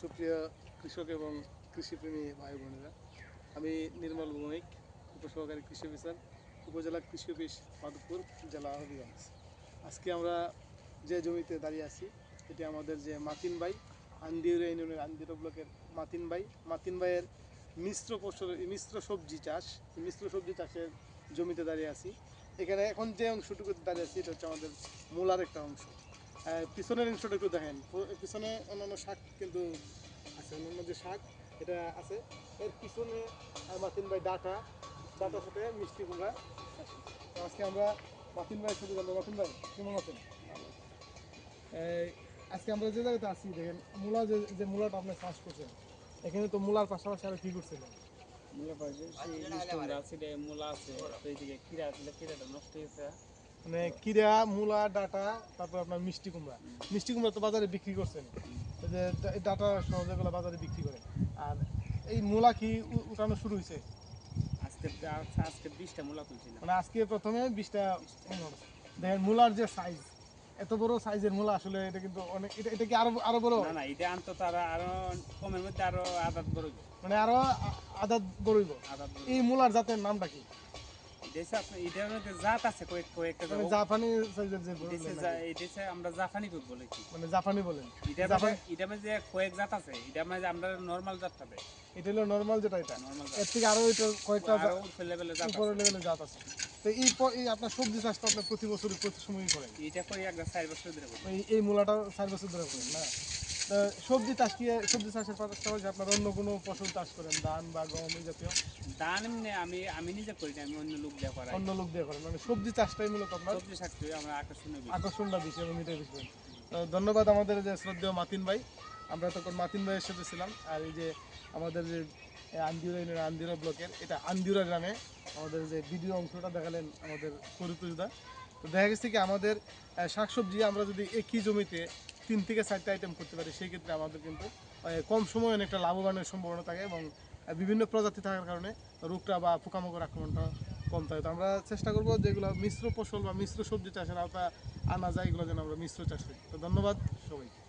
সুপ্রিয় কৃষক এবং কৃষিপ্রেমী ভাই বোনেরা, আমি নির্মল ভৌমিক, উপসহকারী কৃষি অফিসার, উপজেলা কৃষি অফিস মাধবপুর, জেলা হবিগঞ্জ। আজকে আমরা যে জমিতে দাঁড়িয়ে আছি, এটি আমাদের যে মাতিন ভাই, আন্দিউরা ইউনিয়নের আন্দিউরা ব্লকের মাতিন ভাই। মাতিন ভাইয়ের মিশ্র ফসল মিশ্র সবজি চাষ মিশ্র সবজি চাষের জমিতে দাঁড়িয়ে আছি। এখানে এখন যে অংশটুকুতে দাঁড়িয়ে আছি, এটা হচ্ছে আমাদের মূলার একটা অংশ। পিছনের অংশটা একটু দেখেন। পিছনে অন্যান্য শাক কিন্তু আছে অন্যান্য যে শাক এটা আছে। এর পিছনে মাতিন ভাই ডাটা ডাটার সাথে মিষ্টি কুমড়া। আজকে আমরা মাতিন ভাইয়ের সাথে জানব মাতিন ভাই কেমন আছেন? আজকে আমরা যে জায়গাতে আছি দেখেন মূলা যে যে মূলাটা আপনি চাষ করছেন এখানে তো মূলার পাশাপাশি আরও কি করছিলেন মূলা পাশে সেই মিষ্টুমরা আছে রে, মূলা আছে তো এইদিকে খিরা ছিল কিরাটা নষ্ট হয়েছে। মানে কিরা মূলা ডাটা তারপর আপনার মিষ্টি কুমড়া। মিষ্টি কুমড়া তো বাজারে বিক্রি করছেন। এই যে ডাটা সহ যেগুলো বাজারে বিক্রি করে। আর এই মূলা কি উঠানো শুরু হয়েছে আজকে আজকে বিশটা মূলা তুলছিলাম। মানে আজকে প্রথমে বিশটা দেখেন মূলার যে সাইজ এত বড় সাইজের মূলা আসলে এটা কিন্তু অনেক এটা এটা কি আরও আরও বড়? না না এটা আনতো তারা আরও কমের মধ্যে আরও আদাত বড়। মানে আরও আদাত বড়ইব এই মূলার জাতের নামটা কি? দেশে আপনি এটার মধ্যে জাত আছে কয়েক কয়েকটা মানে জাপানি যে দেশে এই দেশে আমরা জাফানি কুক বলে কি? মানে জাপানি বলেন। এটা মধ্যে কয়েক জাত আছে এটা মধ্যে আমরা নরমাল জাতটা দেয়। এটা হলো নর্মাল যেটা এটা। নরমাল এর থেকে আরও এটা কয়েকটা আরও উপর লেভেলে জাত আছে। লেভেলের জাত আছে। তো এই এই আপনার সবজি চাষ তো আপনার প্রতি বছর প্রতি সময়ই করেন? এটা করে চার বছর ধরে এই এই মূলাটা চার বছর ধরে করেন না? সবজি চাষ কি সবজি চাষের পাশাপাশি আপনার অন্য কোনো ফসল চাষ করেন ধান বা গম এই জাতীয়? ধান এমনি আমি আমি নিজে করি না আমি অন্য লোক দিয়ে করাই। অন্য লোক দিয়ে করেন মানে সবজি চাষটাই মূলত আপনার? সবজি শাকটি আমরা আকর্ষণীয়। আকর্ষণটা বেশি এবং এটাই বেশি। ধন্যবাদ আমাদের যে শ্রদ্ধেয় মাতিন ভাই। আমরা তখন মাতিন ভাইয়ের সাথে ছিলাম আর এই যে আমাদের যে আন্দিরা ইউনিয়ন আন্দিউরা ব্লকের এটা আন্দিরা গ্রামে আমাদের যে ভিডিও অংশটা দেখালেন আমাদের পরিতোষদা তো দেখা গেছে কি আমাদের শাকসবজি আমরা যদি একই জমিতে তিন থেকে চারটা আইটেম করতে পারি, সেই ক্ষেত্রে আমাদের কিন্তু কম সময়ে অনেকটা লাভবানের সম্ভাবনা থাকে এবং বিভিন্ন প্রজাতি থাকার কারণে রোগটা বা পোকামাকড় আক্রমণটা কম থাকে। তো আমরা চেষ্টা করব যেগুলো মিশ্র ফসল বা মিশ্র সবজি চাষের আওতা আনা যায়, এগুলো যেন আমরা মিশ্র চাষ করি। তো ধন্যবাদ সবাইকে।